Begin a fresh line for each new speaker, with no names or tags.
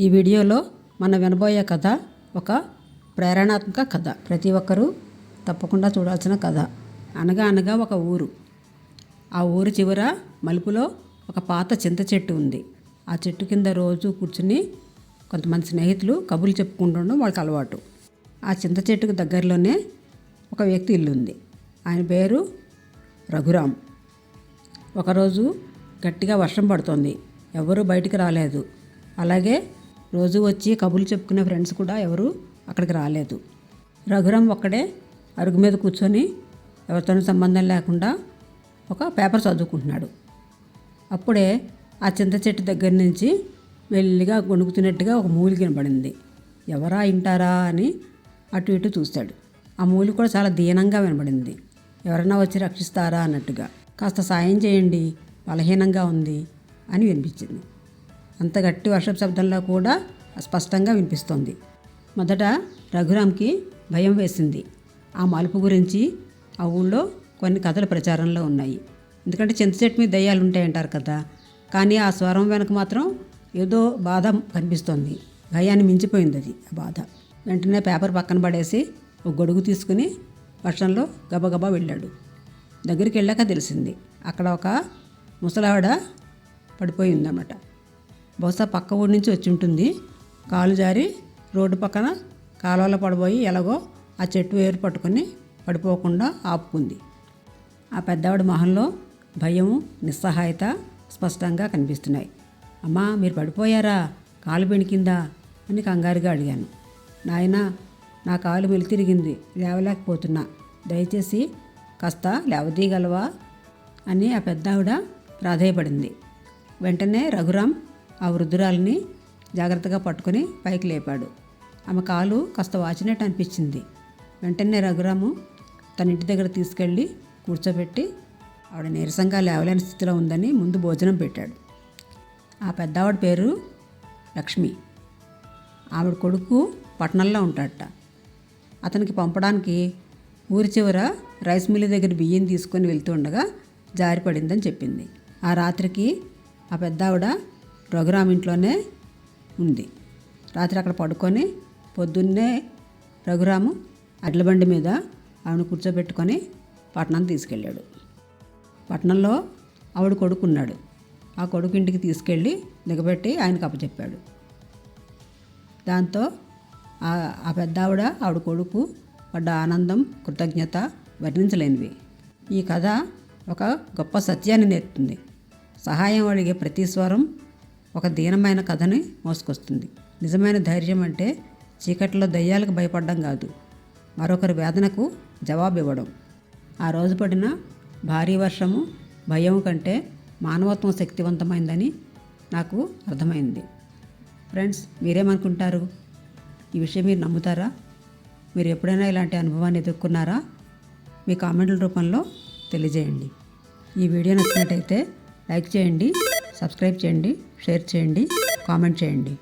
ఈ వీడియోలో మనం వినబోయే కథ ఒక ప్రేరణాత్మక కథ. ప్రతి ఒక్కరూ తప్పకుండా చూడాల్సిన కథ. అనగా అనగా ఒక ఊరు. ఆ ఊరు చివర మలుపులో ఒక పాత చింత చెట్టు ఉంది. ఆ చెట్టు కింద రోజు కూర్చుని కొంతమంది స్నేహితులు కబుర్లు చెప్పుకుంటుండడం వాళ్ళకి అలవాటు. ఆ చింత చెట్టుకు దగ్గరలోనే ఒక వ్యక్తి ఇల్లు ఉంది. ఆయన పేరు రఘురామ్. ఒకరోజు గట్టిగా వర్షం పడుతోంది. ఎవరూ బయటికి రాలేదు. అలాగే రోజు వచ్చి కబుర్లు చెప్పుకునే ఫ్రెండ్స్ కూడా ఎవరు అక్కడికి రాలేదు. రఘురామ్ ఒక్కడే అరుగు మీద కూర్చొని ఎవరితోనూ సంబంధం లేకుండా ఒక పేపర్ చదువుకుంటున్నాడు. అప్పుడే ఆ చింత చెట్టు దగ్గర నుంచి మెల్లిగా గొణుకుతున్నట్టుగా ఒక మూలి కనబడింది ఎవరా ఇంటారా అని అటు ఇటు చూశాడు ఆ మూలి కూడా చాలా దీనంగా వినబడింది. ఎవరైనా వచ్చి రక్షిస్తారా అన్నట్టుగా. కాస్త సాయం చేయండి బలహీనంగా ఉంది అని వినిపించింది. అంత గట్టి వర్షపు శబ్దంలో కూడా స్పష్టంగా వినిపిస్తోంది. మొదట రఘురామ్కి భయం వేసింది. ఆ మలుపు గురించి ఆ ఊళ్ళో కొన్ని కథలు ప్రచారంలో ఉన్నాయి. ఎందుకంటే చింత చెట్టు మీద దయ్యాలు ఉంటాయంటారు కదా కానీ ఆ స్వరం వెనక మాత్రం ఏదో బాధ కనిపిస్తోంది. భయాన్ని మించిపోయింది అది ఆ బాధ. వెంటనే పేపర్ పక్కన పడేసి ఒక గొడుగు తీసుకుని వర్షంలో గబగబా వెళ్ళాడు. దగ్గరికి వెళ్ళాక తెలిసింది అక్కడ ఒక ముసలావిడ పడిపోయి ఉందన్నమాట బహుశా పక్క ఊరి నుంచి వచ్చి ఉంటుంది. కాలు జారి రోడ్డు పక్కన కాలువలో పడిపోయి ఎలాగో ఆ చెట్టు వేరు పట్టుకొని పడిపోకుండా ఆపుకుంది. ఆ పెద్దవాడి మొహంలో భయం నిస్సహాయత స్పష్టంగా కనిపిస్తున్నాయి. అమ్మా మీరు పడిపోయారా? కాలు బెణికిందా అని కంగారుగా అడిగాను. నాయనా నా కాలు వెలితిరిగింది లేవలేకపోతున్నా. దయచేసి కాస్త లేవదీయగలవా? అని ఆ పెద్దావిడ ప్రాధేయపడింది. వెంటనే రఘురాం ఆ వృద్ధురాలిని జాగ్రత్తగా పట్టుకొని పైకి లేపాడు. ఆమె కాలు కాస్త వాచినట్టు అనిపించింది. వెంటనే రఘురాము తన ఇంటి దగ్గర తీసుకెళ్ళి కూర్చోబెట్టి ఆవిడ నీరసంగా లేవలేని స్థితిలో ఉందని ముందు భోజనం పెట్టాడు. ఆ పెద్దవాడ పేరు లక్ష్మి. ఆవిడ కొడుకు పట్టణంలో ఉంటాడట. అతనికి పంపడానికి ఊరి చివర రైస్ మిల్ దగ్గర బియ్యం తీసుకొని వెళ్తుండగా జారిపడిందని చెప్పింది. ఆ రాత్రికి ఆ పెద్దావిడ రఘురామ్ ఇంట్లోనే ఉంది. రాత్రి అక్కడ పడుకొని పొద్దున్నే రఘురాము అడ్లబండి మీద ఆవిడ కూర్చోబెట్టుకొని పట్టణం తీసుకెళ్ళాడు. పట్టణంలో ఆవిడ కొడుకున్నాడు. ఆ కొడుకు ఇంటికి తీసుకెళ్ళి దిగబెట్టి ఆయనకు అప్పచెప్పాడు. దాంతో ఆ ఆ పెద్ద ఆవిడ ఆవిడ కొడుకు పడ్డ ఆనందం కృతజ్ఞత వర్ణించలేనివి. ఈ కథ ఒక గొప్ప సత్యాన్ని నేర్పుతుంది. సహాయం అడిగే ప్రతి స్వరం ఒక దీనమైన కథని మోసుకొస్తుంది. నిజమైన ధైర్యం అంటే చీకట్లో దయ్యాలకు భయపడడం కాదు. మరొకరి వేదనకు జవాబు ఇవ్వడం ఆ రోజు పడిన భారీ వర్షము భయం కంటే మానవత్వం శక్తివంతమైందని నాకు అర్థమైంది. ఫ్రెండ్స్ మీరేమనుకుంటారు? ఈ విషయం మీరు నమ్ముతారా? మీరు ఎప్పుడైనా ఇలాంటి అనుభవాన్ని ఎదుర్కొన్నారా? మీ కామెంట్ల రూపంలో తెలియజేయండి. ఈ వీడియో నచ్చినట్టయితే లైక్ చేయండి సబ్స్క్రైబ్ చేయండి షేర్ చేయండి కామెంట్ చేయండి.